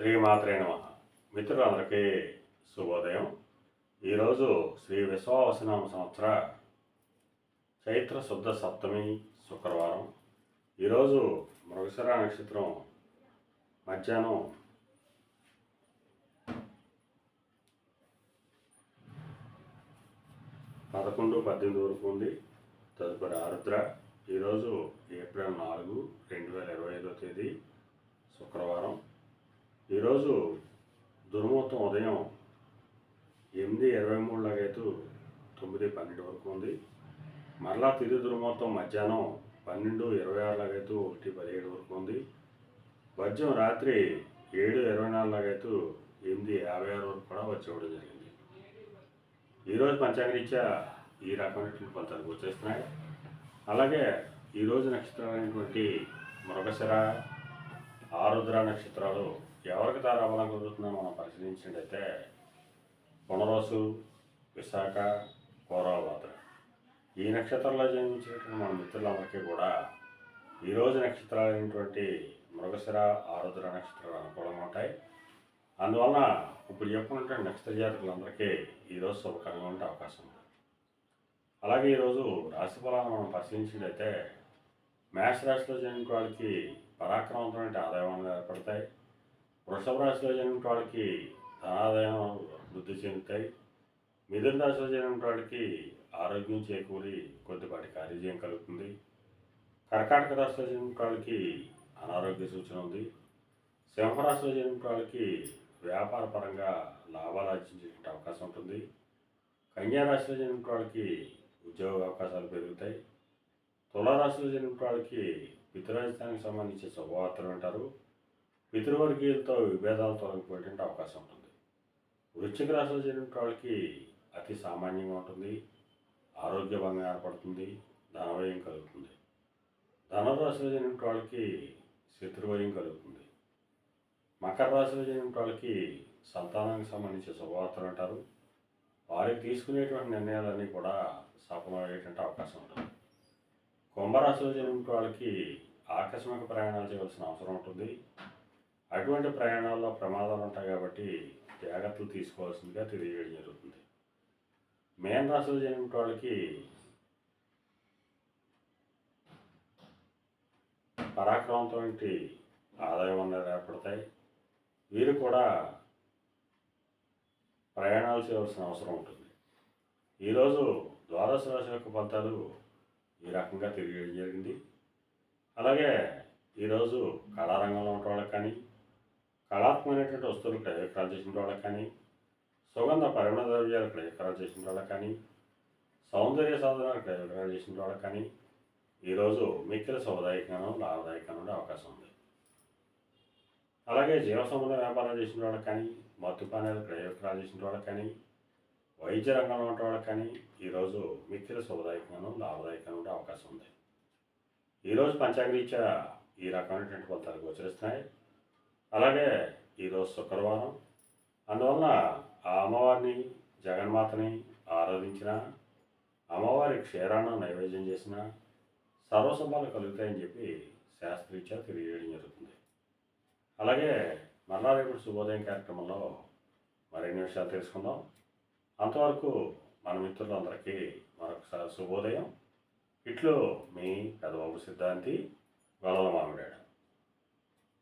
శ్రీమాత్రే నమ. మిత్రులందరికీ శుభోదయం. ఈరోజు శ్రీ విశ్వావసనామ సంవత్సర చైత్ర శుద్ధ సప్తమి శుక్రవారం. ఈరోజు మృగశిర నక్షత్రం మధ్యాహ్నం పదకొండు పద్దెనిమిది వరకు ఉంది. తదుపరి ఆరుద్ర. ఈరోజు ఏప్రిల్ నాలుగు రెండు వేల ఇరవై ఐదో తేదీ శుక్రవారం. ఈరోజు దుర్ముహూర్తం ఉదయం ఎనిమిది ఇరవై మూడు లాగైతూ తొమ్మిది పన్నెండు వరకు ఉంది. మరలా తిరిగి దుర్ముహూర్తం మధ్యాహ్నం పన్నెండు ఇరవై ఆరు లాగైతూ ఒకటి పదిహేడు వరకు ఉంది. వజ్రం రాత్రి ఏడు ఇరవై నాలుగు లాగైతూ ఎనిమిది యాభై ఆరు వరకు కూడా వచ్చి ఇవ్వడం జరిగింది. ఈరోజు పంచాంగరీత్యా ఈ రకమైనటువంటి ఫలితాలు వచ్చేస్తున్నాయి అలాగే ఈరోజు నక్షత్రాలైనటువంటి మృగశిర ఆరుద్ర నక్షత్రాలు ఎవరికి తారాబలం కుదురుతుందో మనం పరిశీలించినట్టయితే పునరోసు విశాఖ కోరాబాద్ర ఈ నక్షత్రంలో జన్మించినటువంటి మన మిత్రులందరికీ కూడా ఈరోజు నక్షత్రాలైనటువంటి మృగశిర ఆరుద్ర నక్షత్రాలు అనుకూలంగా ఉంటాయి. అందువలన ఇప్పుడు చెప్పుకున్నటువంటి నక్షత్ర జాతకులందరికీ ఈరోజు శుభకరంగా ఉండే అవకాశం ఉంది. అలాగే ఈరోజు రాశి ఫలాలను మనం పరిశీలించినట్లయితే మేష రాశిలో జన్మిన వాళ్ళకి పరాక్రమవంతమైన ఆదాయం ఏర్పడతాయి. వృషభ రాశిలో జరిగిన వాళ్ళకి ధనాదాయం వృద్ధి చెందుతాయి. మిథున రాశిలో జరిగిన వాళ్ళకి ఆరోగ్యం చేకూరి కొద్దిపాటి కార్యజయం కలుగుతుంది. కర్కాటక రాశిలో జరిగిన వాళ్ళకి అనారోగ్య సూచన ఉంది. సింహరాశిలో జరిగిన వాళ్ళకి వ్యాపార పరంగా లాభాలు ఆర్జించే అవకాశం ఉంటుంది. కన్యారాశిలో జరిగిన వాళ్ళకి ఉద్యోగ అవకాశాలు పెరుగుతాయి. తులారాశిలో జరిగిన వాళ్ళకి పితృరాజధానికి సంబంధించిన శుభవార్తలు వింటారు పితృవర్గీయులతో విభేదాలు తొలగిపోయేటువంటి అవకాశం ఉంటుంది. వృశ్చిక రాశిలో చేరిన వాళ్ళకి అతి సామాన్యంగా ఉంటుంది. ఆరోగ్య భంగం ఏర్పడుతుంది. ధనవ్యయం కలుగుతుంది. ధనురాశిలో జన్మిన వాళ్ళకి శత్రువయం కలుగుతుంది. మకర రాశిలో జన్మిన వాళ్ళకి సంతానానికి సంబంధించిన శుభవార్తలు అంటారు. వారికి తీసుకునేటువంటి నిర్ణయాలన్నీ కూడా సఫలమయ్యేటువంటి అవకాశం ఉంటుంది. కుంభరాశిలో జరిగిన వాళ్ళకి ఆకస్మిక ప్రయాణాలు చేయవలసిన అవసరం ఉంటుంది. అటువంటి ప్రయాణాల్లో ప్రమాదాలు ఉంటాయి కాబట్టి జాగ్రత్తలు తీసుకోవాల్సిందిగా తెలియజేయడం జరుగుతుంది. మేన రాశిలో జరిగిన వాళ్ళకి పరాక్రమంతో ఆదాయం అనేది ఏర్పడతాయి. వీరు కూడా ప్రయాణాలు చేయవలసిన అవసరం ఉంటుంది. ఈరోజు ద్వాదశ రాశి యొక్క ఫలితాలు ఈ రకంగా తెలియజేయడం జరిగింది. అలాగే ఈరోజు కళారంగంలో ఉన్న వాళ్ళకి కానీ కళాత్మకమైనటువంటి వస్తువులు క్రయవిక్రయాలు చేసిన వాళ్ళకి కానీ సుగంధ పరిమళ ద్రవ్యాలు క్రయవిక్రయాలు చేసిన వాళ్ళకి కానీ సౌందర్య సాధనాలు క్రయవిక్రయాలు చేసిన వాళ్ళకి కానీ ఈరోజు మిక్కిల శుభదాయకంగానూ లాభదాయకంగా ఉండే అవకాశం ఉంది. అలాగే జీవ సంబంధ వ్యాపారం చేసిన వాళ్ళకి కానీ మత్తుపానాలు క్రయ చేసిన వాళ్ళకి కానీ వైద్య రంగంలో ఉన్న వాళ్ళకి కానీ ఈరోజు మిక్కిల శుభదాయకంగానూ లాభదాయకంగా ఉండే అవకాశం ఉంది. ఈరోజు పంచాంగరీత్యా ఈ రకమైనటువంటి ఫలితాలు గోచరిస్తున్నాయి. అలాగే ఈరోజు శుక్రవారం. అందువలన ఆ అమ్మవారిని జగన్మాతని ఆరాధించిన అమ్మవారి క్షీరాన్ని నైవేద్యం చేసిన సర్వసంభాలు కలుగుతాయని చెప్పి శాస్త్రీత్యా తెలియజేయడం జరుగుతుంది. అలాగే మళ్ళా రేపు శుభోదయం కార్యక్రమంలో మరిన్ని విషయాలు తెలుసుకుందాం. అంతవరకు మన మిత్రులందరికీ మరొకసారి శుభోదయం. ఇట్లో మీ పెదబాబు సిద్ధాంతి గొల్లల మామిడాడు.